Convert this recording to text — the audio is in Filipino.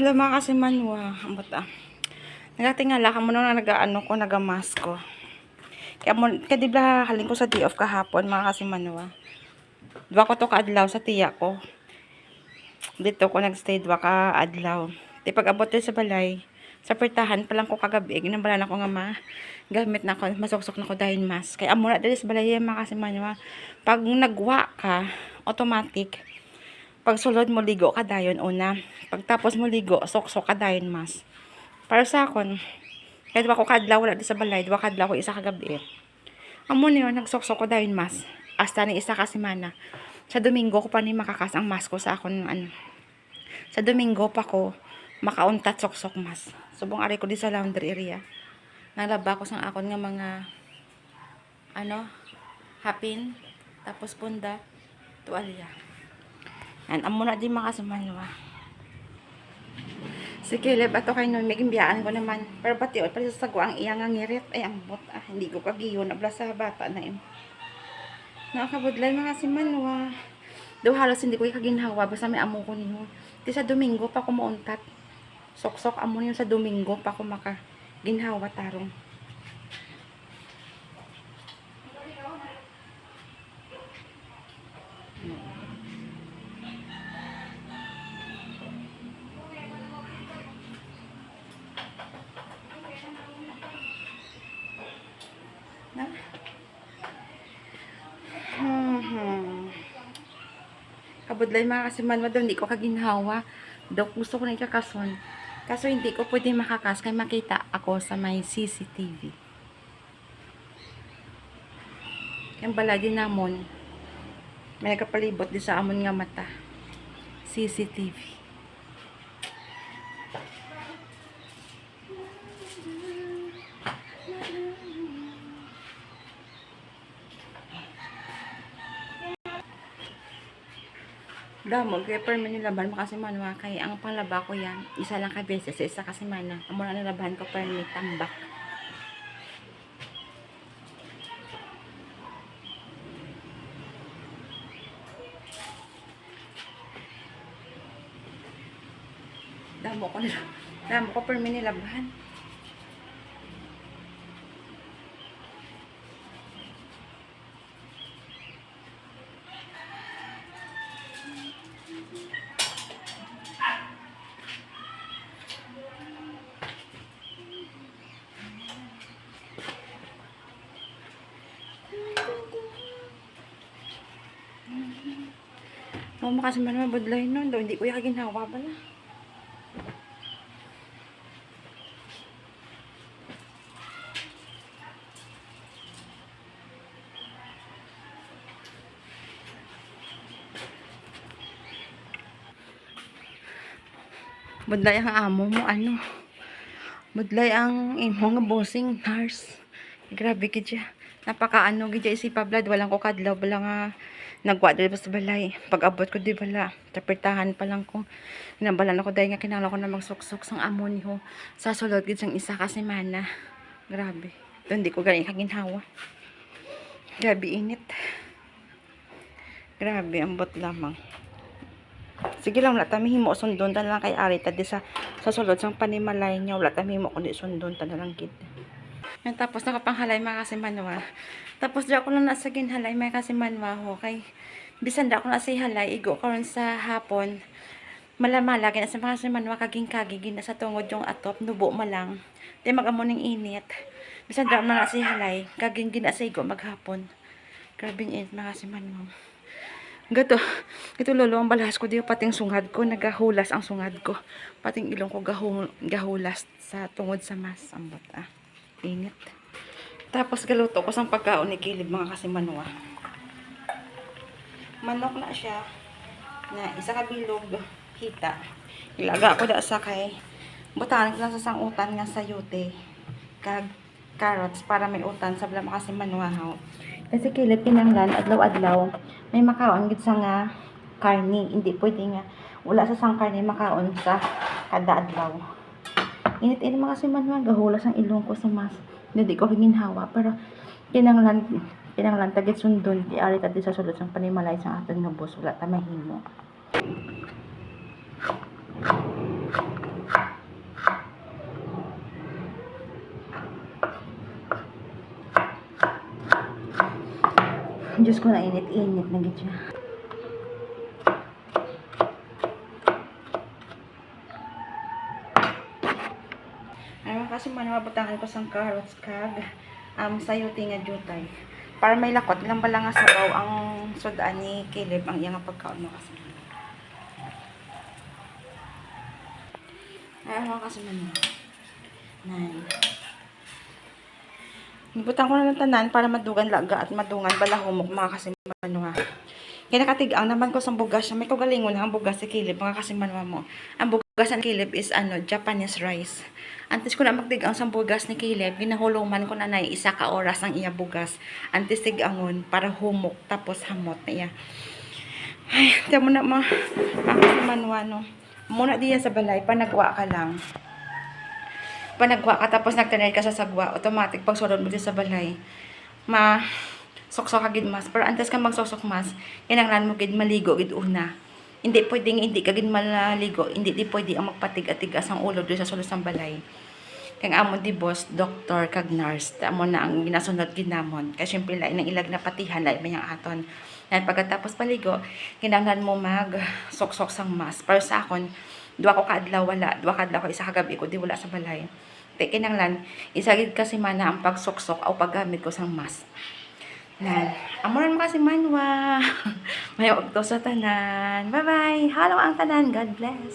Hello mga kasimanwa. Ang bata. Nagatingala ka mo nung nag-ano ko, nag-mask ko. Kaya mo, kaya di ba halin ko sa day off kahapon mga kasimanwa. Dwa ko to kaadlaw sa tiya ko. Dito ko nagstay dwa ka adlaw. Di pag abot sa balay, sa pertahan pa lang ko kagabi, ginambala na ko nga ma, gamit na ko, masuksok na ko dahil mask. Kaya amo na dali sa balay mga kasimanwa. Pag nagwa ka, automatic, pag sulod mo ligo ka dayon una. Pagtapos mo ligo, sok-sok ka dayon mas. Para sa akon, kahit ba ko kadlaw wala di sa balay, diwa kadlaw ko isa kagabi. Amo niyo nagsok-sok ko dayon mas. Hasta ni isa ka semana. Sa Domingo ko pa ni makakas ang mas ko sa akon ano. Sa Domingo pa ko makauntat sok-sok mas. Subong ari ko di sa laundry area. Nalaba ko sang akon nga mga ano, hapin, tapos punda, tuwalya. Yan, amo na di makasumanwa. Si Caleb, ato kay nun, may gimbiyaan ko naman. Pero pati, o, pati sa ang iyang ang ngirit. Ay, ang bot, ah, hindi ko kagiyo, nabla sa bata na yun. Nakakabudlay mga si Manwa. Daw halos hindi ko ikaginhawa, basta may amo ko niyo. Di sa Domingo pa ko mauntat. Sok-sok amo niyo sa Domingo pa ko maka ginhawa tarong. Kabudlay mga kasi man daw hindi ko kaginhawa. Daw gusto ko na ikakason. Kaso hindi ko pwede makakas kaya makita ako sa may CCTV. Yung baladi namon, may nagkapalibot di sa amon nga mata. CCTV. Damog, kaya per man nilaban mo kasi manwa kay ang panglaba ko yan, isa lang ka beses, sa isa kasi mana. Amo na nilaban ko per may tambak. Damo ko nila. Damo ko per may nilaban. Oo, makasi man naman budlay nun. Daw, hindi ko yung ginawa pala. Budlay ang amo mo, ano? Budlay ang imo nga bossing nurse. Grabe gid siya. Napaka ano gid siya isipa blood walang ko kadlaw bala nga nagwa dili sa balay. Pag abot ko di bala, tapirtahan pa lang ko. Inabalan ako dahil nga kinala ko na magsuksok sang amo niyo. Sa sulod gid sang isa ka semana. Grabe. Doon di ko galing kaginhawa. Grabe init. Grabe, ambot lamang. Sige lang, wala tami himo sundon ta lang kay Ari tadi sa sa sulod sang panimalay niya wala tami himo kundi sundon ta lang gid. Yan, tapos nakapanghalay mga kasi manwa. Tapos di ako na nasa ginhalay mga kasi manwa ho. Kay, bisan di ako nasa halay, igo karon sa hapon. Malamala, kaya sa mga kasi manwa, kaging kagigin na sa tungod yung atop, nubo ma lang. Di magamo ng init. Bisan di ako na nasa halay, kaging gina sa igo maghapon. Grabe yung init mga kasi manwa. Gato, ito lolo ang balas ko diyo pating sungad ko, nagahulas ang sungad ko. Pating ilong ko gahul, gahulas sa tungod sa mas. Ang bata. Init. Tapos galuto ko sang pagkaon ni Kilib mga kasi manwa. Manok na siya. Na isa ka bilog hita. Ilaga ko da sa kay butahan ko lang sa sang utan nga sayute. Kag carrots para may utan sa bala kasi manwahaw. Kasi kilid pinanglan adlaw-adlaw may makaon gid sa nga karni. Hindi pwede nga wala sa sang karni makaon sa kada adlaw. Init-init mga siman man, gahulas ang ilong ko sa mas. Hindi ko ginhawa, pero kinanglan, kinanglan tagit sundon, di alit at sa sulod sang panimalay sa atong nabos, wala ta mahimo. Diyos ko na init-init na gitya. Ano kasi man mabutangan ko sang carrots kag um, sayuti nga jutay. Para may lakot, ilang bala nga sabaw ang sudaan ni Kilib ang iyang pagkaon mo kasi. Ay, ano kasi man Nine. Nibutang ko na ng tanan para madugan laga at madungan balahumok mga kasimanwa. Kaya nakatigang naman ko sa bugas. May kagalingon ang bugas sa kilib mga kasimanwa mo. Ang bugas ng kilib is ano, Japanese rice. Antes ko na magtigang sa bugas ni kilib, ginahuluman ko na na isa ka oras ang iya bugas. Antes tigangon para humok tapos hamot na iya. Ay, tiyan mo na mga mga kasimanwa no. Muna diya sa balay, panagwa ka lang panagwa ka tapos nagtanay ka sa sagwa, automatic pag sulod mo din sa balay, ma soksok ka gid mas. Pero antes ka magsosok mas, kinanglan mo gid maligo gid una. Hindi pwedeng hindi ka gid maligo, hindi di pwede ang magpatig-atigas ang ulo doon sa sulod ng balay. Kang amo di boss, doktor kag nurse, amo na ang ginasunod ginamon. Kaya syempre lain ang ilag na patihan lain man yung aton. At pagkatapos paligo, kinanglan mo mag soksok sang mas. Pero sa akon, duwa ko kaadlaw wala, duwa kadlaw ko isa kagabi ko di wala sa balay. Te kinanglan, isagid kasi mana ang pagsoksok o paggamit ko sang mas. Nan, amoran mo kasi manwa. May to sa tanan. Bye-bye. Hello ang tanan. God bless.